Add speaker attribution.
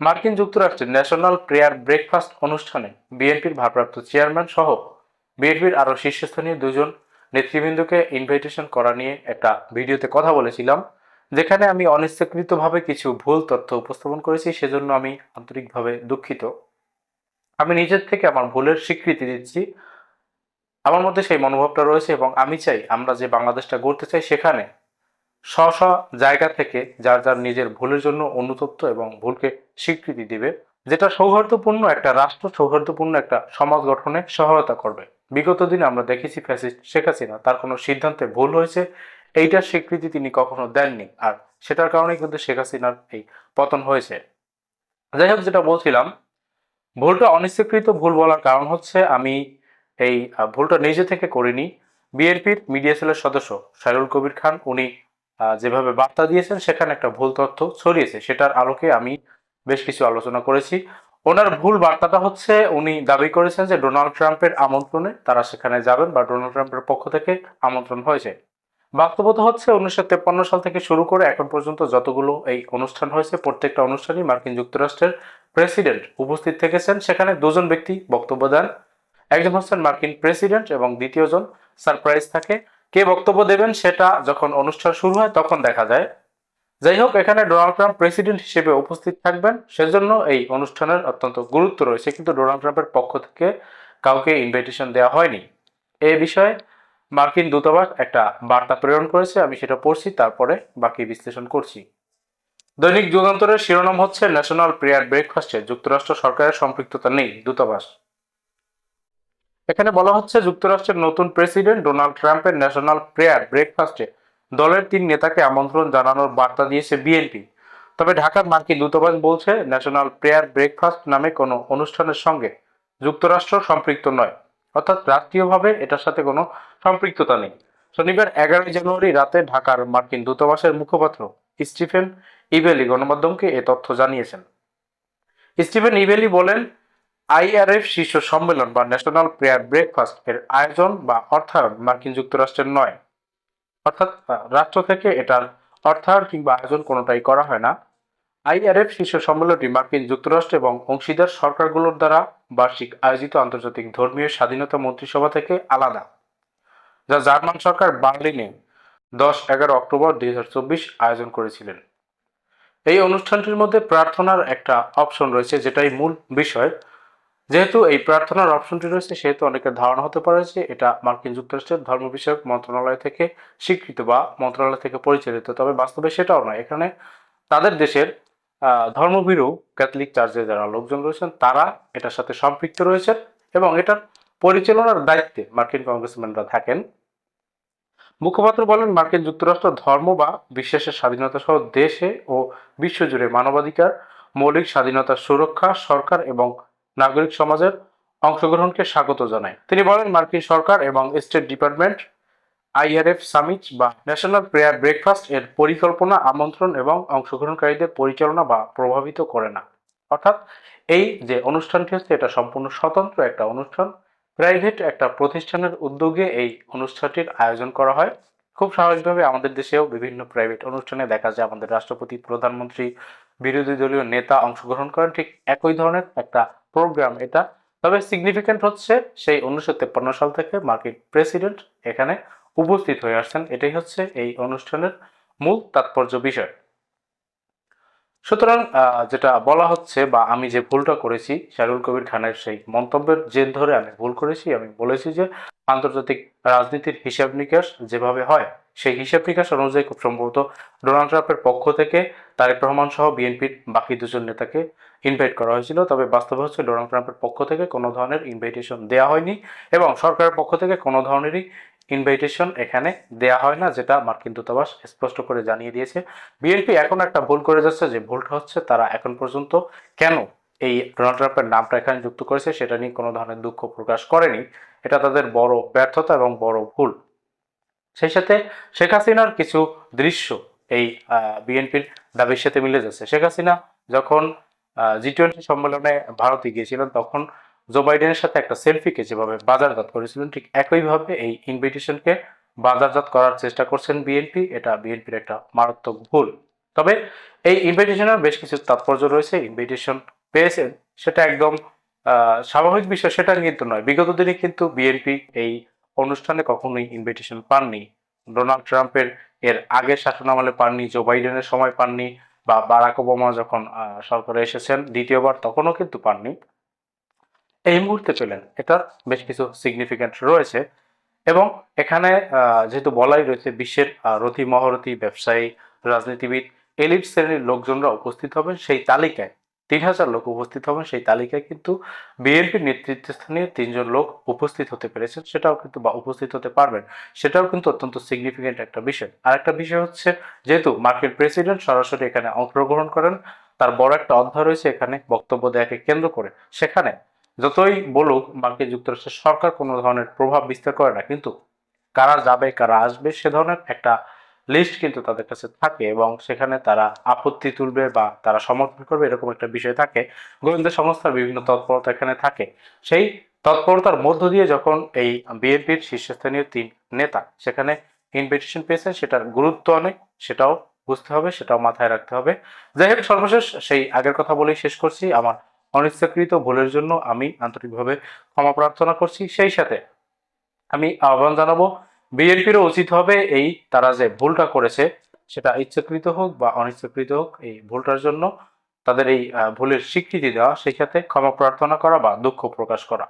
Speaker 1: মার্কিন যুক্তরাষ্ট্রের national prayer breakfast অনুষ্ঠানে বিএনপির ভারপ্রাপ্ত চেয়ারম্যান সহ বিএনপির আরও শীর্ষস্থানীয় দুজন নেতৃবৃন্দকে ইনভাইটেশন করা নিয়ে একটা ভিডিওতে কথা বলেছিলাম, যেখানে আমি অনিচ্ছাকৃতভাবে কিছু ভুল তথ্য উপস্থাপন করেছি, সেজন্য আমি আন্তরিকভাবে দুঃখিত। আমি নিজের থেকে আমার ভুলের স্বীকৃতি দিচ্ছি। আমার মধ্যে সেই মনোভাবটা রয়েছে এবং আমি চাই আমরা যে বাংলাদেশটা গড়তে চাই সেখানে স্ব স্ব জায়গা থেকে যার যার নিজের ভুলের জন্য অনুতপ্ত এবং ভুলকে স্বীকৃতি দিবে, যেটা সৌহার্দ্যপূর্ণ একটা রাষ্ট্র, সৌহার্দ্যপূর্ণ একটা সমাজ গঠনে সহায়তা করবে। বিগত দিনে আমরা দেখেছি ফ্যাসিস্ট শেখ হাসিনা, তার কোনো সিদ্ধান্তে ভুল হয়েছে, এইটার স্বীকৃতি তিনি কখনো দেননি, আর সেটার কারণে কিন্তু শেখ হাসিনার এই পতন হয়েছে। যাই হোক, যেটা বলছিলাম, ভুলটা অনিচ্ছাকৃত ভুল বলার কারণ হচ্ছে আমি এই ভুলটা নিজে থেকে করিনি। বিএনপির মিডিয়া সেলের সদস্য সাইরুল কবির খান, উনি যেভাবে বার্তা দিয়েছেন, সেখানে একটা ভুল তথ্য ছড়িয়েছে। সেটার আলোকে আমি বেশ কিছু আলোচনা করেছি। ওনার ভুল বার্তাটা হচ্ছে, উনি দাবি করেছেন যে ডোনাল্ড ট্রাম্পের আমন্ত্রণে তারা সেখানে যাবেন বা ডোনাল্ড ট্রাম্পের পক্ষ থেকে আমন্ত্রণ হয়েছে। বাস্তবতা হচ্ছে, উনিশশো সাল থেকে শুরু করে এখন পর্যন্ত যতগুলো এই অনুষ্ঠান হয়েছে, প্রত্যেকটা অনুষ্ঠানই মার্কিন যুক্তরাষ্ট্রের প্রেসিডেন্ট উপস্থিত থেকেছেন। সেখানে দুজন ব্যক্তি বক্তব্য দেন। একজন হচ্ছেন মার্কিন প্রেসিডেন্ট এবং দ্বিতীয়জন সারপ্রাইজ থাকে। কে বক্তব্য দেবেন সেটা যখন অনুষ্ঠান শুরু হয় তখন দেখা যায়। যাই হোক, এখানে ডোনাল্ড ট্রাম্প প্রেসিডেন্ট হিসেবে উপস্থিত থাকবেন। সেজন্য এই অনুষ্ঠানের অত্যন্ত গুরুত্ব রয়েছে, কিন্তু ডোনাল্ড ট্রাম্পের পক্ষ থেকে কাউকে ইনভাইটেশন দেওয়া হয়নি। এ বিষয়ে মার্কিন দূতাবাস একটা বার্তা প্রেরণ করেছে, আমি সেটা পড়ছি, তারপরে বাকি বিশ্লেষণ করছি। দৈনিক যুগান্তরের শিরোনাম হচ্ছে ন্যাশনাল প্রেয়ার ব্রেকফাস্টে যুক্তরাষ্ট্র সরকারের সম্পৃক্ততা নেই, দূতাবাস। এখানে বলা হচ্ছে যুক্তরাষ্ট্রের নতুন প্রেসিডেন্ট ডোনাল্ড ট্রাম্পের ন্যাশনাল প্রেয়ার ব্রেকফাস্টে দলের তিন নেতাকে আমন্ত্রণ জানানোর বার্তা দিয়েছে বিএনপি। তবে ঢাকার মার্কিন দূতাবাস বলছে, ন্যাশনাল প্রেয়ার ব্রেকফাস্ট নামে কোনো অনুষ্ঠানের সঙ্গে যুক্তরাষ্ট্র সম্পৃক্ত নয়। অর্থাৎ রাষ্ট্রীয়ভাবে এটার সাথে কোনো সম্পৃক্ততা নেই। শনিবার এগারোই জানুয়ারি রাতে ঢাকার মার্কিন দূতাবাসের মুখপাত্র স্টিফেন ইভেলি গণমাধ্যমকে এ তথ্য জানিয়েছেন। স্টিফেন ইভেলি বলেন আইআরএফ শীর্ষ সম্মেলন বা ন্যাশনাল প্রেয়ার ব্রেকফাস্ট এর আয়োজন বা অর্থায়ন মার্কিন যুক্তরাষ্ট্রের নয়। অর্থাৎ রাষ্ট্র থেকে এটার অর্থায়ন কিংবা আয়োজন কোনোটাই করা হয় না। আইআরএফ শীর্ষ সম্মেলনটি মার্কিন যুক্তরাষ্ট্র এবং অংশীদার সরকারগুলোর দ্বারা বার্ষিক আয়োজিত আন্তর্জাতিক ধর্মীয় স্বাধীনতা মন্ত্রিসভা থেকে আলাদা, যা জার্মান সরকার বার্লিনে দশ, এগারো অক্টোবর দুই হাজার চব্বিশ আয়োজন করেছিলেন। এই অনুষ্ঠানটির মধ্যে প্রার্থনার একটা অপশন রয়েছে, যেটাই মূল বিষয়। যেহেতু এই প্রার্থনার অপশনটি রয়েছে, সেহেতু অনেকের ধারণা হতে পারে যে এটা মার্কিন যুক্তরাষ্ট্রের ধর্ম বিষয়ক মন্ত্রণালয় থেকে স্বীকৃত বা মন্ত্রণালয় থেকে পরিচালিত। তবে বাস্তবে সেটাও নয়। এখানে তাদের দেশের ধর্মভীরু ক্যাথলিক চার্চের যারা লোকজন রয়েছেন, তারা এটার সাথে সম্পৃক্ত রয়েছেন এবং এটার পরিচালনার দায়িত্বে মার্কিন কংগ্রেসম্যানরা থাকেন। মুখপাত্র বলেন, মার্কিন যুক্তরাষ্ট্র ধর্ম বা বিশ্বাসের স্বাধীনতা সহ দেশে ও বিশ্বজুড়ে মানবাধিকার, মৌলিক স্বাধীনতার সুরক্ষা, সরকার এবং নাগরিক সমাজের অংশগ্রহণকে স্বাগত জানায় তিনি বলেন, মার্কিন সরকার এবং স্টেট ডিপার্টমেন্ট, আইআরএফ, সামিট বা ন্যাশনাল প্রেয়ার ব্রেকফাস্ট এর পরিকল্পনা, আমন্ত্রণ এবং অংশগ্রহণকারীদের পরিচালনা বা প্রভাবিত করে না। অর্থাৎ, এই যে অনুষ্ঠানটি হচ্ছে, এটা সম্পূর্ণ স্বতন্ত্র একটা অনুষ্ঠান। প্রাইভেট একটা প্রতিষ্ঠানের উদ্যোগে এই অনুষ্ঠানটির আয়োজন করা হয়। খুব স্বাভাবিকভাবে আমাদের দেশেও বিভিন্ন প্রাইভেট অনুষ্ঠানে দেখা যায়, আমাদের রাষ্ট্রপতি, প্রধানমন্ত্রী, বিরোধী দলীয় নেতা অংশগ্রহণ করেন। ঠিক একই ধরনের একটা প্রোগ্রাম এটা। তবে সিগনিফিক্যান্ট হচ্ছে সেই উনিশশো তেপ্পান্ন সাল থেকে মার্কিন প্রেসিডেন্ট এখানে উপস্থিত হয়ে আসছেন। এটাই হচ্ছে এই অনুষ্ঠানের মূল তাৎপর্য বিষয়। সুতরাং যেটা বলা হচ্ছে বা আমি যে ভুলটা করেছি শাহরুল কবির খানের সেই মন্তব্যের জেদ ধরে আমি ভুল করেছি। আমি বলেছি যে আন্তর্জাতিক রাজনীতির হিসাব নিকাশ যেভাবে হয় সেই হিসাব নিকাশ অনুযায়ী খুব সম্ভবত ডোনাল্ড ট্রাম্পের পক্ষ থেকে তারেক রহমান সহ বিএনপির বাকি দুজন নেতাকে ইনভাইট করা হয়েছিল। তবে বাস্তবে হচ্ছে ডোনাল্ড ট্রাম্পের পক্ষ থেকে কোনো ধরনের ইনভাইটেশন দেওয়া হয়নি এবং সরকারের পক্ষ থেকে কোনো ধরনেরই ইনভাইটেশন এখানে দেয়া হয় না, যেটা মার্কিন দূতাবাস স্পষ্ট করে জানিয়ে দিয়েছে। বিএনপি এখন একটা ভুল করে যাচ্ছে, যে ভুলটা হচ্ছে তারা এখন পর্যন্ত কেন এই ডোনাল্ড ট্রাম্পের নামটা এখানে যুক্ত করেছে, সেটা নিয়ে কোনো ধরনের দুঃখ প্রকাশ করেনি। এটা তাদের বড় ব্যর্থতা এবং বড় ভুল। সেই সাথে শেখ হাসিনার কিছু দৃশ্য এই বিএনপির দাবির সাথে মিলে যাচ্ছে। শেখ হাসিনা যখন জি টোয়েন্টি সম্মেলনে ভারতে গিয়েছিলেন, তখন জো বাইডেনের সাথে একটা সেলফিকে যেভাবে বাজারজাত করেছিলেন, ঠিক একইভাবে এই ইনভিটেশনকে বাজারজাত করার চেষ্টা করছেন বিএনপি এটা বিএনপির একটা মারাত্মক ভুল। তবে এই ইনভিটেশনের বেশ কিছু তাৎপর্য রয়েছে ইনভিটেশন পেয়েছেন, সেটা একদম স্বাভাবিক বিষয়, সেটা কিন্তু নয়। বিগত দিনে কিন্তু বিএনপি এই অনুষ্ঠানে কখনোই ইনভিটেশন পাননি। ডোনাল্ড ট্রাম্পের এর আগের শাসনামলে পাননি, জো বাইডেনের সময় পাননি বা বারাক ওবামা যখন সরকারে এসেছেন, দ্বিতীয়বার তখনও কিন্তু পাননি। এই মুহূর্তে পেলেন এটার বেশ কিছু সিগনিফিক্যান্ট রয়েছে এবং এখানে যেহেতু বলাই রয়েছে বিশ্বের রথী মহরথী ব্যবসায়ী, রাজনীতিবিদ, এলিট শ্রেণির লোকজনরা উপস্থিত হবেন সেই তালিকায়। তিন হাজার লোক উপস্থিত হবেন, সেই তালিকায় কিন্তু বিএনপির নেতৃত্বস্থানীয় তিনজন লোক উপস্থিত হতে পেরেছেন, সেটাও কিন্তু বা উপস্থিত হতে পারবেন, সেটাও কিন্তু অত্যন্ত সিগনিফিকেন্ট একটা বিষয়। আর একটা বিষয় হচ্ছে যেহেতু মার্কিন প্রেসিডেন্ট সরাসরি এখানে অংশগ্রহণ করেন, তার বড় একটা অধ্যায় রয়েছে এখানে বক্তব্য দেয়াকে কেন্দ্র করে। সেখানে যতই বলুক মার্কিন যুক্তরাষ্ট্রের সরকার কোনো ধরনের প্রভাব বিস্তার করে না, কিন্তু কারা যাবে, কারা আসবে, সে ধরনের একটা লিস্ট কিন্তু তাদের কাছে থাকে এবং সেখানে তারা আপত্তি তুলবে বা তারা সমর্থন করবে, এরকম একটা বিষয় থাকে। গোয়েন্দা সংস্থার বিভিন্ন তৎপরতা এখানে থাকে। সেই তৎপরতার মধ্য দিয়ে যখন এই বিএনপির শীর্ষস্থানীয় তিন নেতা সেখানে ইনভিটেশন পেয়েছেন, সেটার গুরুত্ব অনেক, সেটাও বুঝতে হবে, সেটাও মাথায় রাখতে হবে। যাই হোক, সর্বশেষ সেই আগের কথা বলেই শেষ করছি। আমার অনিচ্ছাকৃত ভুলের জন্য আমি আন্তরিকভাবে ক্ষমা প্রার্থনা করছি। সেই সাথে আমি আহ্বান জানাব বিএনপিরও উচিত হবে এই তারা যে ভুলটা করেছে, সেটা ইচ্ছাকৃত হোক বা অনিচ্ছাকৃত হোক, এই ভুলটার জন্য তাদের এই ভুলের স্বীকৃতি দেওয়া, সেই সাথে ক্ষমা প্রার্থনা করা বা দুঃখ প্রকাশ করা।